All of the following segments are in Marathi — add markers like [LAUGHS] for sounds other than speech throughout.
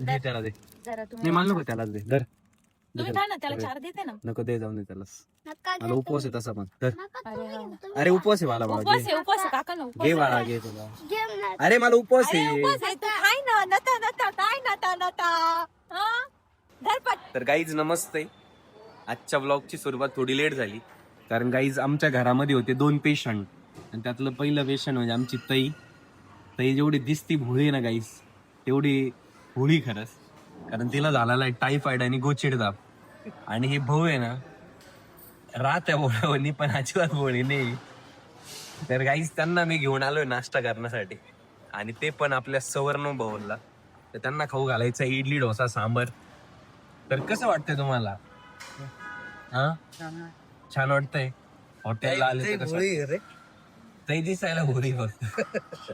दे त्याला दे. जरा नाही तुम्ही मला नको त्यालाच दे. धर दे तुम्ही त्याला. खा ना त्याला चार देते ना. नको दे जाऊन दे त्यालाच. नका मला उपवास आहे तसा पण. नका अरे उपवास आहे मला बाळा उपवास घे. आहे उपवास आहे काका ना उपवास घे आहे. बाळा घे तुला. अरे मला उपवास अरे आहे. उपवास आहे. तू खाय ना नता नता काय नता नता. हा? धर पट तर गाईज नमस्ते. आजच्या ब्लॉगची सुरुवात थोडी लेट झाली. कारण गाईज आमच्या घरामध्ये होते दोन पेशंट आणि त्यातलं पहिलं पेशंट म्हणजे आमची तई. तई जेवढी दिसती भोळी ना गाईज तेवढी भोळी खरंच. कारण तिला झालेला आहे टायफॉइड आणि गोचिडदाब आणि हे भाऊ आहे ना राहत आहे भोळावणी पण अजिबात भोळी नाही. तर गाईज त्यांना मी घेऊन आलोय नाश्ता करण्यासाठी. आणि ते पण आपल्या सवर्ण भवनला तर त्यांना खाऊ घालायचा इडली डोसा सांबर. तर कसं वाटतंय तुम्हाला? हा? छान वाटतंय? हॉटेलला आले तर दिसायला भोरी फक्त. [LAUGHS]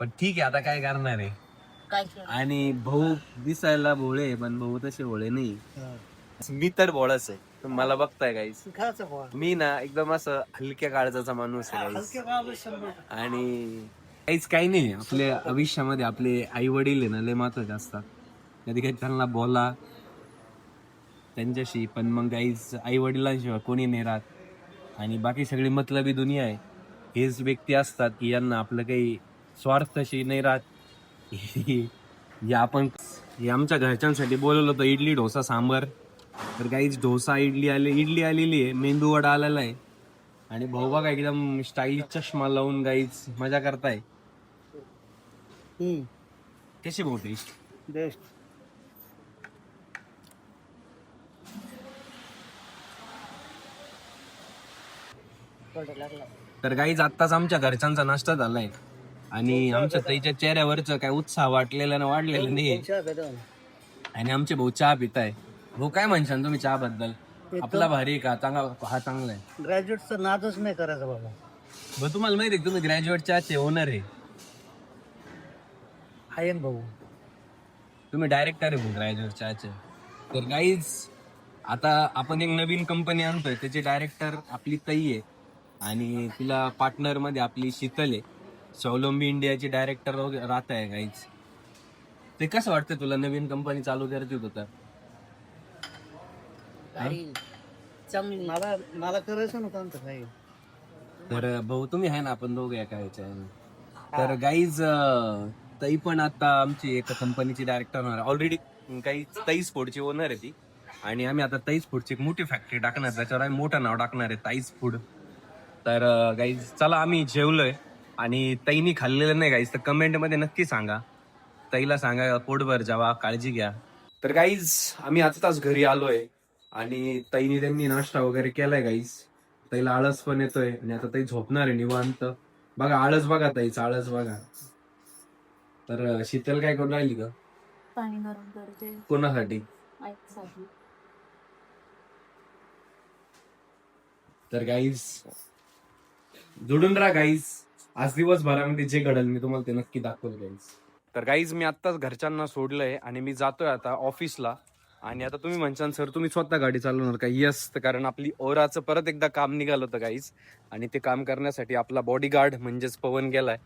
पण ठीक आहे आता काय करणार आहे? आणि भाऊ दिसायला भोळे पण भाऊ तसे भोळे नाही. मी तर भोळाच आहे. तुम्ही मला बघताय गाईस मी ना एकदम असं हलक्या काळजाचा माणूस आहे आणि काहीच काही नाही. आपल्या आयुष्यामध्ये आपले आई वडील आहे ना लय महत्त्वाचे असतात. कधी कधी त्यांना बोला. त्यांच्याशी पण मग काहीच आई वडिलांशिवाय कोणी नाही राहत. आणि बाकी सगळी मतलबी दुनिया आहे. हेच व्यक्ती असतात की यांना आपलं काही स्वार्थशी नाही राहत. हे आपण हे आमच्या घरच्यांसाठी बोलवलं होतं इडली डोसा सांबर. तर काहीच डोसा इडली आले इडली आलेली आहे. मेंदू वडा आलेला आहे. आणि भाऊ बघा एकदम स्टाईलिश चष्मा लावून गाईच मजा करताय. कशी भाऊ ते तर काहीच आत्ताच आमच्या घरच्यांचा नाश्ता झालाय. आणि आमच्या ताईच्या चेहऱ्यावरच काय उत्साह वाटलेला ना वाढलेला नाही आणि आमचे भाऊ चहा पिताय. भाऊ काय म्हणशान तुम्ही चहा बद्दल आपला भारी आहे का? चांगला हा चांगला आहे. ग्रॅज्युएटचा नादच नाही करायचा बाबा. भाऊ तुम्हाला माहिती आहे तुम्ही ग्रॅज्युएट चहाचे ओनर आहे. आहे ना भाऊ. तुम्ही डायरेक्टर आहे भाऊ ग्रॅज्युएट चहाचे. तर काहीच आता आपण एक नवीन कंपनी आणतोय. त्याचे डायरेक्टर आपली ताई आहे. आणि तिला पार्टनरमध्ये आपली शीतल आहे. स्वावलंबी इंडियाची डायरेक्टर राहत आहे काहीच. ते कसं वाटतं तुला? नवीन कंपनी चालू करते होतं चांगली. मला मला करायचं नव्हतं आमचं काही. तर भाऊ तुम्ही आहे ना आपण दोघे एका ह्याच्या तर गाईज ताई पण आता आमची एका कंपनीची डायरेक्टर होणार. ऑलरेडी काही ताईस फूडची ओनर आहे ती. आणि आम्ही आता ताईस फूडची एक मोठी फॅक्टरी टाकणार त्याच्यावर आम्ही मोठं नाव टाकणार आहे ताईस फूड तर गाईज चला आम्ही जेवलोय. आणि ताईनी खाल्लेलं नाही गाईज तर कमेंटमध्ये नक्की सांगा. ताईला सांगा पोटभर जावा काळजी घ्या. तर गाईज आम्ही आताच घरी आलोय आणि ताईने त्यांनी नाश्ता वगैरे केलाय गाईज ताईला आळस पण येतोय आणि आता ताई झोपणार आहे निवांत. बघा आळस बघा ताईचा आळस बघा. तर शीतल काय करून राहिली का पाणी गरम करते. कोणासाठी? तर गाईज जोडून राहा गाईज आज दिवसभरामध्ये जे घडल मी तुम्हाला ते नक्की दाखवलं जाईल तर गाईज मी आत्ताच घरच्यांना सोडलंय आणि मी जातोय आता ऑफिसला आणि आता तुम्ही म्हणशान सर तुम्ही स्वतः गाडी चालवणार का? यस कारण आपली ओराचं परत एकदा काम निघालं होतं गाईज आणि ते काम करण्यासाठी आपला बॉडीगार्ड म्हणजेच पवन गेलाय.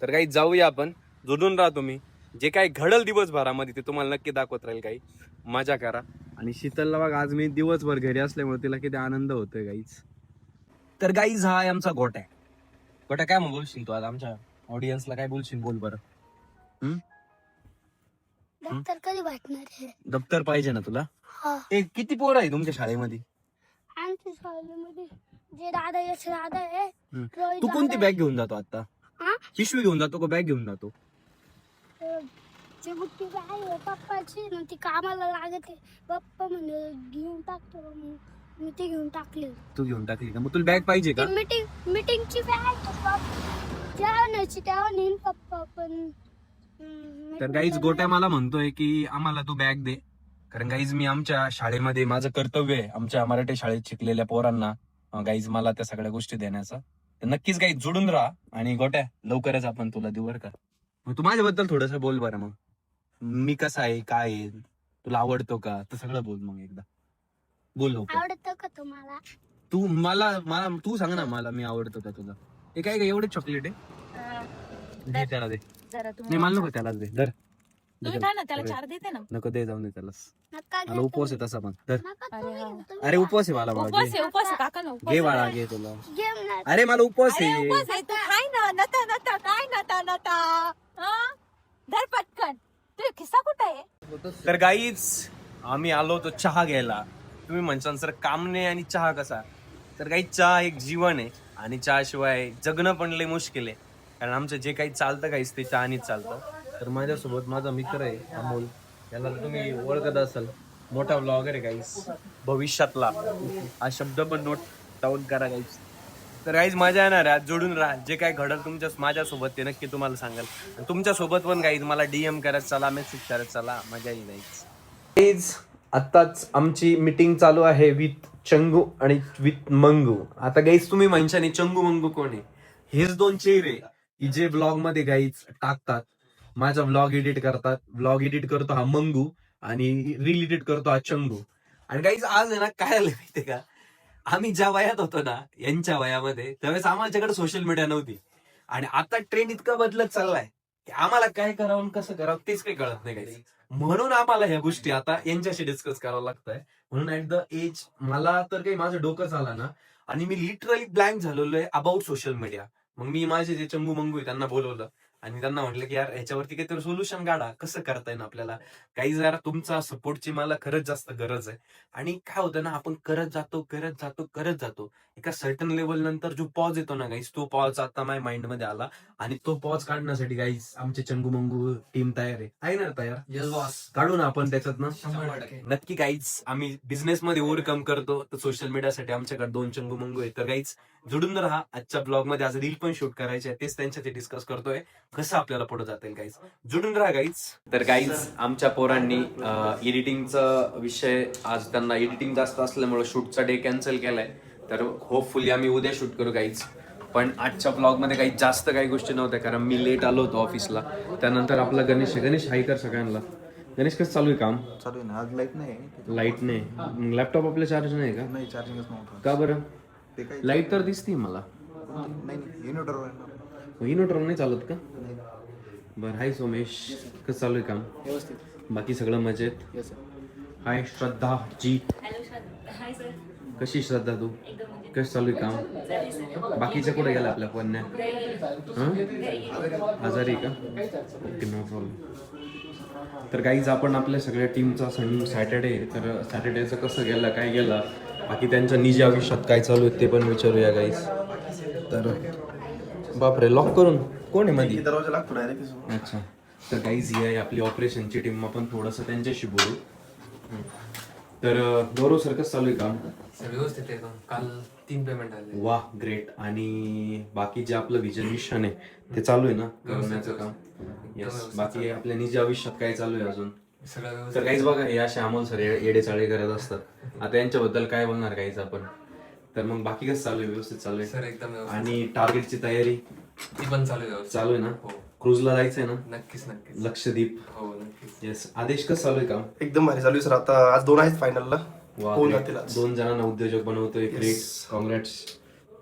तर काही जाऊया आपण. जोडून राहा तुम्ही. जे काही घडल दिवसभरामध्ये ते तुम्हाला नक्की दाखवत राहील काही मजा करा. आणि शीतलला बघ आज मी दिवसभर घरी असल्यामुळे तिला किती आनंद होतोय गाईज तर गाईज हा आमचा घोट आहे गोटा काय मग बोलशील तू आज आमच्या ऑडियन्सला काय बोलशील बोल बरं. दप्तर कधी भेटणार आहे? दप्तर पाहिजे ना तुला? हा. ते किती पोरं आहे तुमच्या शाळेमध्ये? आमच्या शाळेमध्ये जे दादा यश दादा आहे हम्म. रोहित तू कोणती दादा बॅग घेऊन जातो आता? हा? पिशवी घेऊन जातो का बॅग घेऊन जातो? आहे. जे मोठी बॅग आहे पप्पाची ना ती कामाला लागत. आहे पप्पा म्हणे घेऊन टाकतो मग. मी ती घेऊन टाकली. तू घेऊन टाकली का? मग तुला बॅग पाहिजे का? ती मीटिंग मीटिंगची बॅग जेव्हा न्यायची तेव्हा नेईन पप्पा पण हम्म, तर गाईज गोट्या मला म्हणतोय की आम्हाला तू बॅग दे. कारण गाईज मी आमच्या शाळेमध्ये माझं कर्तव्य आहे आमच्या मराठी शाळेत शिकलेल्या पोरांना गाईज मला त्या सगळ्या गोष्टी देण्याचा. तर नक्कीच गाईज जोडून राहा आणि गोट्या लवकरच आपण तुला देऊ बरं का. मग तू माझ्याबद्दल थोडस बोल बरं मग. मी कसा आहे काय आहे तुला आवडतो का? तर सगळं बोल मग एकदा. बोल लवकर. आवडतं का तुम्हाला? तू मला मला तू सांग ना मला मी आवडतो का तुला? हे काय काय एवढे चॉकलेट आहे? दे त्याला दे. जरा नाही मला नको त्यालाच दे. धर तुम्ही खा ना त्याला चार देते ना. नको दे जाऊन दे त्याला नका मला उपवास आहे तसा पण. नका अरे तुम्ही. घेऊ, तुम्ही. अरे उपवास आहे मला बाळा, उपवास घे. आहे उपवास आहे काका ना उपवास घे आहे. बाळा घे तुला. अरे मला उपवास अरे आहे. उपवास आहे तू खाय ना नता नता काय नता नता. हा? धर पटकन. तुझा खिस्सा कुठं आहे? तर गाईच आम्ही आलो होतो चहा घ्यायला. तुम्ही म्हणसान सर काम नाही आणि चहा कसा? तर काही चहा एक जीवन आहे आणि चहाशिवाय जगणं पण लय मुश्किल आहे. कारण आमचं जे काही चालतं काहीच ते चहानीच चालतं. तर माझ्यासोबत माझा मित्र आहे अमोल. याला तुम्ही ओळखत असाल मोठा ब्लॉगर आहे काहीच भविष्यातला. हा शब्द पण नोट डाऊन करा काहीच तर काहीच मजा येणार आहे. जोडून राहा. जे काय घडल तुमच्या माझ्यासोबत ते नक्की तुम्हाला सांगाल. आणि तुमच्यासोबत पण काहीच मला डीएम करत चला मेसेज करत चला. मजा येईल काहीच आत्ताच आमची मीटिंग चालू आहे विथ चंगू आणि विथ मंगू. आता गाईज तुम्ही म्हणशाने चंगू मंगू कोण आहे? हेच दोन चेहरे की जे ब्लॉगमध्ये गाईज टाकतात. माझा ब्लॉग एडिट करतात. ब्लॉग एडिट करतो हा मंगू आणि रील एडिट करतो हा चंगू. आणि गाईज आज आहे ना काय आलं माहितीये का? आम्ही ज्या वयात होतो ना यांच्या वयामध्ये त्यावेळेस आम्हाला सोशल मीडिया नव्हती. आणि आता ट्रेंड इतका बदलत चाललाय. की आम्हाला काय करावं आणि कसं करावं तेच काही कळत नाही काही म्हणून आम्हाला ह्या गोष्टी आता यांच्याशी डिस्कस करावं लागतंय. म्हणून ऍट द एज मला तर काही माझं डोकं झालं ना आणि मी लिटरली ब्लँक झालेलो आहे अबाउट सोशल मीडिया मग मी माझे जे चंगू मंगू आहे त्यांना बोलवलं. आणि त्यांना म्हटलं की यार ह्याच्यावरती काहीतरी सोल्युशन काढा. कसं करता येईल आपल्याला? काही जरा तुमचा सपोर्टची मला खरंच जास्त गरज आहे. आणि काय होतं ना आपण करत जातो करत जातो करत जातो. एका सर्टन लेवल नंतर जो पॉज येतो ना गाईस तो पॉज आता माझ्या माइंडमध्ये आला. आणि तो पॉज काढण्यासाठी गाईस आमचे चंगू मंगू टीम तयार आहे. आहे ना तयार? काढू ना आपण त्याच्यात नक्की काहीच आम्ही बिझनेस मध्ये ओव्हरकम करतो. तर सोशल मीडियासाठी आमच्याकडे दोन चंगू मंगू आहेत. तर काहीच जुडून राहा. आजच्या ब्लॉगमध्ये आज रील पण शूट करायचे आहे. तेच त्यांच्याशी डिस्कस करतोय. कसं आपल्याला पुढे जाता येईल काहीच जुडून राहा गाईच तर काहीच आमच्या पोरांनी एडिटिंगचा विषय आज त्यांना एडिटिंग जास्त असल्यामुळे शूटचा डे कॅन्सल केलाय. तर होपफुली आम्ही उद्या शूट करू काहीच पण आजच्या ब्लॉगमध्ये काही जास्त काही गोष्टी नव्हत्या कारण मी लेट आलो होतो ऑफिसला त्यानंतर आपला गणेश आहे. गणेश हाय कर सगळ्यांना. गणेश कसं चालू आहे काम? चालू आहे ना. आज लाइट नाही लाइट नाही. लॅपटॉप आपल्या चार्ज नाही का? नाही चार्जिंगच नव्हतं. का बरं? लाइट तर दिसते मला. नाही नाही. इन्व्हर्टरवर नाही चालत का? बरं हाय सोमेश. कसं चालू आहे काम? व्यवस्थित. बाकी सगळं मजेत? Yes hi Shraddha ji. कशी श्रद्धा तू? कसं चालू आहे काम? बाकीच्या कुठे गेला आपल्या पन्या हं? आजारी आहे का? ओके नो प्रॉब्लेम तर काहीच आपण आपल्या सगळ्या टीमचा सण सॅटर्डे तर सॅटर्डेचं कसं गेलं काय गेलं? बाकी त्यांच्या निजी आयुष्यात काय चालू आहे ते पण विचारूया गाईस तर बापरे लॉक करून? कोण आहे मध्ये दरवाजा लागतो डायरेक्ट अच्छा. तर काहीच ही आहे आपली ऑपरेशनची टीम आपण थोडंसं त्यांच्याशी बोलू. तर गौरव सर कसं चालू आहे काम? सर व्यवस्थित आहे एकदम काल तीन पेमेंट आले. वा ग्रेट आणि बाकी जे आपलं विजन मिशन आहे ते चालू आहे ना? करण्याचं काम? येस बाकी आपल्या निजी आयुष्यात काय चालू आहे अजून? सगळं तर काहीच बघा हे असे अमोल सर येडे चाळे करत असतात. आता यांच्याबद्दल काय बोलणार काहीच आपण? तर मग बाकी कसं चालू आहे व्यवस्थित चालू आहे. सर एकदम व्यवस्थित आणि टार्गेटची तयारी? ती पण चालू आहे व्यवस्थित. चालू आहे ना? हो. क्रुजला जायचंय ना? नक्कीच नक्कीच. लक्षद्वीप. हो नक्कीच. येस आदेश कसं चालू आहे काम? एकदम भारी चालू आहे सर. आता आज दोन आहेत फायनलला वा, होऊन great. जातील आज? दोन जणांना उद्योजक बनवतोय ग्रेट. कॉंग्रॅट्स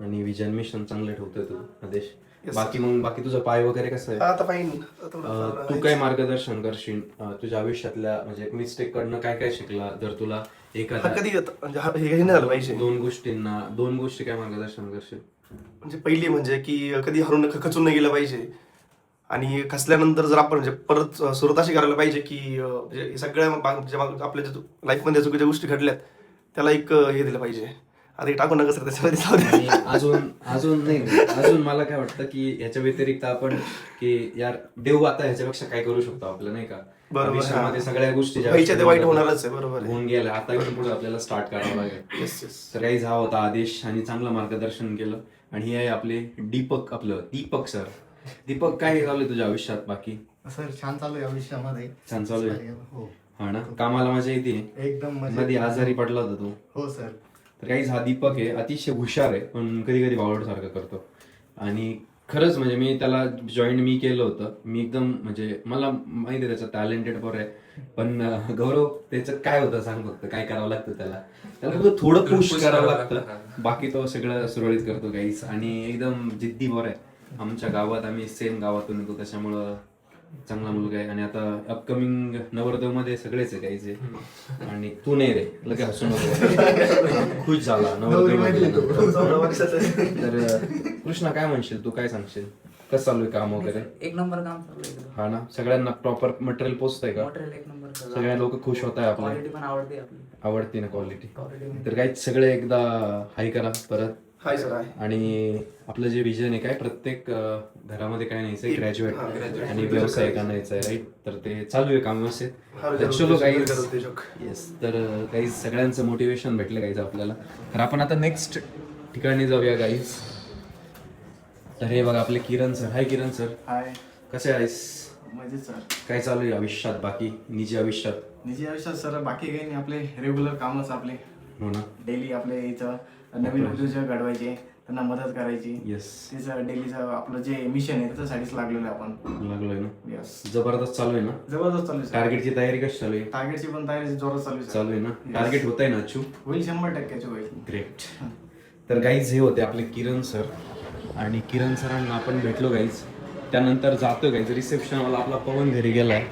आणि विजन मिशन चांगलं ठेवतोय तू आदेश. Yes, बाकी मग बाकी तुझा पाय वगैरे कसं आहे? आता फाईन अं, तू काय मार्गदर्शन करशील? अं, तुझ्या आयुष्यातल्या म्हणजे मिस्टेक कडनं काय काय शिकला जर तुला? हा एखाद्या कधी येतं? म्हणजे हा- हे हे नाही झालं पाहिजे. दोन गोष्टींना दोन गोष्टी काय मार्गदर्शन करशील? म्हणजे पहिली म्हणजे की कधी हरून खचून नाही गेलं पाहिजे. आणि खचल्यानंतर जर आपण म्हणजे परत सुरुवात अशी करायला पाहिजे की अं, म्हणजे हे सगळ्या बा- ज्या बा- आपल्या ज्या लाईफमध्ये चुकीच्या गोष्टी घडल्यात त्याला एक अं, हे दिलं पाहिजे. आता हे टाकू नका सर त्याच्यामध्ये जाऊ द्या. आणि अजून अजून नाही अजून मला काय वाटतं की ह्याच्या व्यतिरिक्त आपण की यार देव आता ह्याच्यापेक्षा काय करू शकतो आपलं नाही का? सगळ्या गोष्टी ज्या वाईट होणारच आहे, बरोबर आहे. होऊन गेल्या आता इथून पुढे आपल्याला स्टार्ट करावं लागेल. येस येस तर काही हा होता आदेश आणि चांगलं मार्गदर्शन केलं. आणि हे आहे आपले दीपक आपलं दीपक सर दीपक काय चालू आहे तुझ्या आयुष्यात बाकी? सर छान चालू आहे आयुष्यामध्ये. छान चालू आहे. हो. हा ना? कामाला मजा येते. एकदम मजेत. मध्ये आजारी पडला होता तू. हो सर तर काहीच हा दीपक आहे. अतिशय हुशार आहे पण कधी कधी बावड सारखं करतो. आणि खरंच म्हणजे मी त्याला जॉईन मी केलं होतं. मी एकदम म्हणजे मला माहिती आहे त्याचं टॅलेंटेड पण आहे. पण गौरव त्याचं काय होतं सांग फक्त. काय करावं लागतं त्याला? त्याला फक्त थोडं पुश करावं लागतं. बाकी तो सगळं सुरळीत करतो काहीच आणि एकदम जिद्दी बरं आहे. आमच्या गावात आम्ही सेम गावातून येतो. त्याच्यामुळं चांगला मुलगा आहे आणि आता अपकमिंग नवरदेवमध्ये सगळेच आहे काहीचे आणि तू नाही रे लगे हसू नको. खुश झाला नवरदेवमध्ये. तर कृष्णा काय म्हणशील? तू काय सांगशील? कसं चालू आहे काम वगैरे? एक नंबर काम चालू आहे हा ना? सगळ्यांना प्रॉपर मटेरियल पोचतंय का? मटेरियल एक नंबर सगळे. लोक खुश होत आहे आपले? क्वालिटी पण आवडते आपली. आवडते ना क्वालिटी क्वालिटी तर काही सगळे एकदा हाय करा परत. हाय सर आहे आणि आपलं जे विजन आहे काय प्रत्येक अं, घरामध्ये काय न्यायचंय ग्रॅज्युएट आणि व्यवसाय का न्यायचा आहे राईट तर ते चालू आहे काम व्यवस्थित तर चलो येस तर काही सगळ्यांचं मोटिवेशन भेटलं गाईज आपल्याला. तर आपण आता नेक्स्ट ठिकाणी जाऊया गाईज तर हे बघा आपले किरण सर हाय किरण सर हाय कसे आहेस? मजेत सर काय चालू आहे आयुष्यात बाकी? निजी आयुष्यात? निजी आयुष्यात सर बाकी काही नाही. आपले रेग्युलर कामच आपले. हो ना. डेली आपले इथं. नवीन उद्योजक घडवायचे त्यांना मदत करायची. येस त्याचं डेलीचं आपलं जे मिशन आहे त्याच्यासाठीच लागलेलं आहे आपण. लागलोय ना? यस जबरदस्त चालू आहे ना? जबरदस्त चालू आहे सर टार्गेटची तयारी कशी चालू आहे? टार्गेटची पण तयारी जोरात चालू आहे सर. चालू आहे ना? Yes. टार्गेट होत आहे ना अचू होईल शंभर टक्क्याची होईल. ग्रेट तर गाईज हे होते आपले किरण सर आणि किरण सरांना आपण भेटलो गाईज त्यानंतर जातो गाईज रिसेप्शनवाला आपला पवन घरी गेलाय.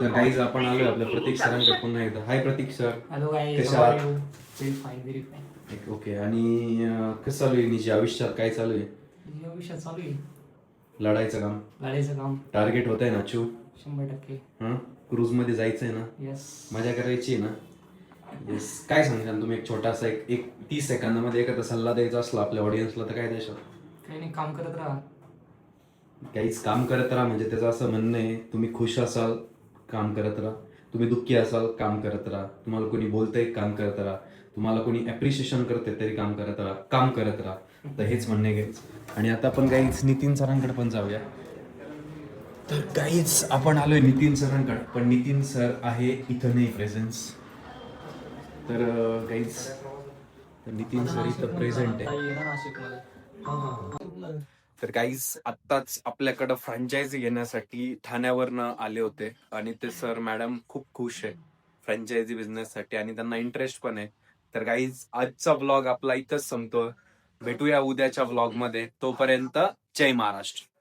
तर गाईज आपण आलोय आपल्या प्रतीक सरांकडे पुन्हा एकदा. Hi Prateek sir hello guys कशा आहात? फाईन व्हेरी फाईन एक ओके आणि अं, कसं चालू आहे? निजी आयुष्यात काय चालू आहे? या विषयात चालू आहे. लढायचं काम. गाडीचं काम. टार्गेट होत आहे ना अचू शंभर टक्के. हां? क्रूजमध्ये जायचं आहे ना? येस मजा करायची आहे ना? येस काय सांगशाल तुम्ही? एक छोटासा एक एक तीस सेकंदामध्ये एखादा सल्ला द्यायचा असला आपल्या ऑडियन्सला तर काय द्यायचं काही नाही काम करत राहा. काहीच काम करत राहा म्हणजे त्याचं असं म्हणणं आहे तुम्ही खुश असाल काम करत राहा. तुम्ही दुःखी असाल काम करत राहा. तुम्हाला कोणी बोलतंय काम करत राहा. तुम्हाला कोणी ॲप्रिशिएशन करते तरी काम करत राहा काम करत राहा. तर हेच म्हणणे घ्यायच. आणि आता आपण काहीच नितीन सरांकडे पण जाऊया. तर काहीच आपण आलोय नितीन सरांकडे पण नितीन सर आहे इथं नाही प्रेझेन्स तर काहीच तर नितीन सर इथं प्रेझेंट आहे. तर काहीच आत्ताच आपल्याकडं फ्रँचायझी घेण्यासाठी ठाण्यावरनं आले होते. आणि ते सर मॅडम खूप खुश आहे. फ्रँचायझी बिझनेससाठी आणि त्यांना इंटरेस्ट पण आहे. तर काहीच आजचा व्लॉग आपला इथंच संपतो भेटूया उद्याच्या व्लॉगमध्ये. तोपर्यंत जय महाराष्ट्र.